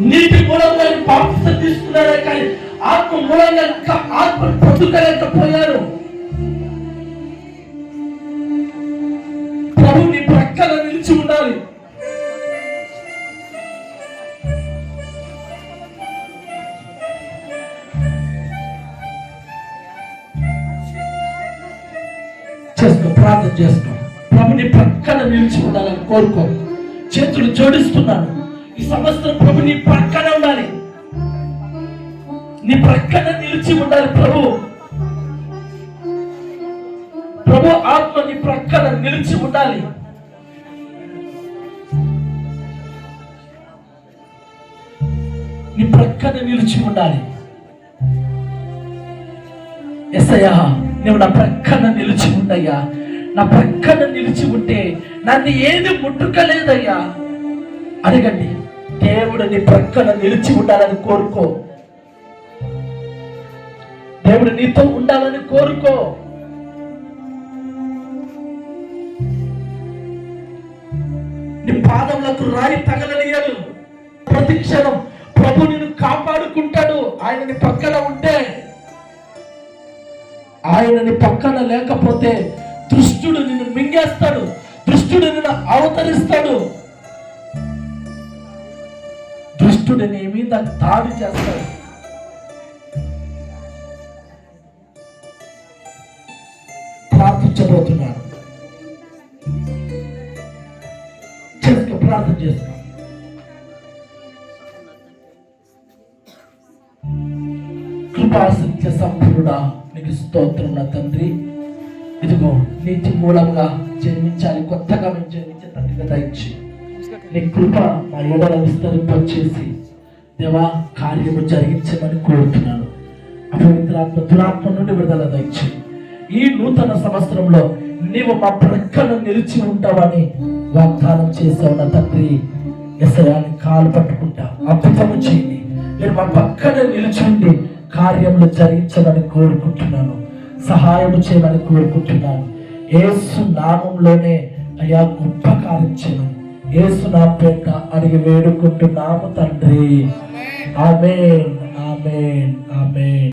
నీటి మూలంగా బాప్తిసం తీసుకున్నారే కానీ ఆత్మ మూలంగా ఇంకా ఆత్మ పొందుకోలేకపోయారు ప్రభు నీ ప్రక్కన నిలిచి ఉండాలి. చేసుకో ప్రార్థన చేసుకో ప్రభు నీ ప్రక్కన నిలిచి ఉండాలని కోరుకో. చేతులు జోడిస్తున్నాను. ఈ సంవత్సరం ప్రభు నీ ప్రక్కన ఉండాలి. నీ ప్రక్కన నిలిచి ఉండాలి ప్రభు. ప్రభు ఆత్మ నీ ప్రక్కన నిలిచి ఉండాలి. నీ ప్రక్కన నిలిచి ఉండాలి. ఎస్ఐయా నువ్వు నా ప్రక్కన నిలిచి ఉండయ్యా. నా ప్రక్కన నిలిచి ఉంటే నన్ను ఏది ముట్టుకలేదయ్యా. అడగండి. దేవుడు నీ ప్రక్కన నిలిచి ఉండాలని కోరుకో. దేవుడు నీతో ఉండాలని కోరుకో. నీ పాదములకు రాయి తగలనియడు. ప్రతి క్షణం ప్రభు నిన్ను కాపాడుకుంటాడు. ఆయన నీ పక్కన ఉంటే ఆయన నీ పక్కన లేకపోతే దుష్టుడు నిన్ను మింగేస్తాడు. దుష్టుడు నిన్ను అవతరిస్తాడు. దుష్టుడనేమి దాన్ని దాడి చేస్తాడు. ప్రార్థించబోతున్నాడు. చేస్తూ ప్రార్థన చేస్తున్నాడు. కృపాసత్య సంపూర్ణుడా నీకు స్తోత్రం నా తండ్రి. ఇదిగో నీతి మూలంగా జన్మించాలి కొత్తగా మేము జన్మించే తండ్రిగా దయచి నీ కృప మా ఎడల విస్తరింపచేసి దేవా కార్యము జరిగించమని కోరుతున్నాను. అపవిత్రాత్మ దురాత్మ నుండి విడుదల దయచి. ఈ నూతన సంవత్సరంలో నీవు మా ప్రక్కన నిలిచి ఉంటావని వాగ్దానం చేసావు నా తండ్రి. ఎసయాన్ని కాలు పట్టుకుంటా అద్భుతము చేయండి. మీరు మా పక్కన నిలిచిండి కార్యములు జరిగించమని కోరుకుంటున్నాను. సహాయం చేయమని కోరుకుంటున్నాను. ఏసు నామంలోనే అయా గొప్ప కార్యం చేయమని ఏసు నా పేట అడిగి వేడుకుంటున్నాము తండ్రి. Amen amen amen.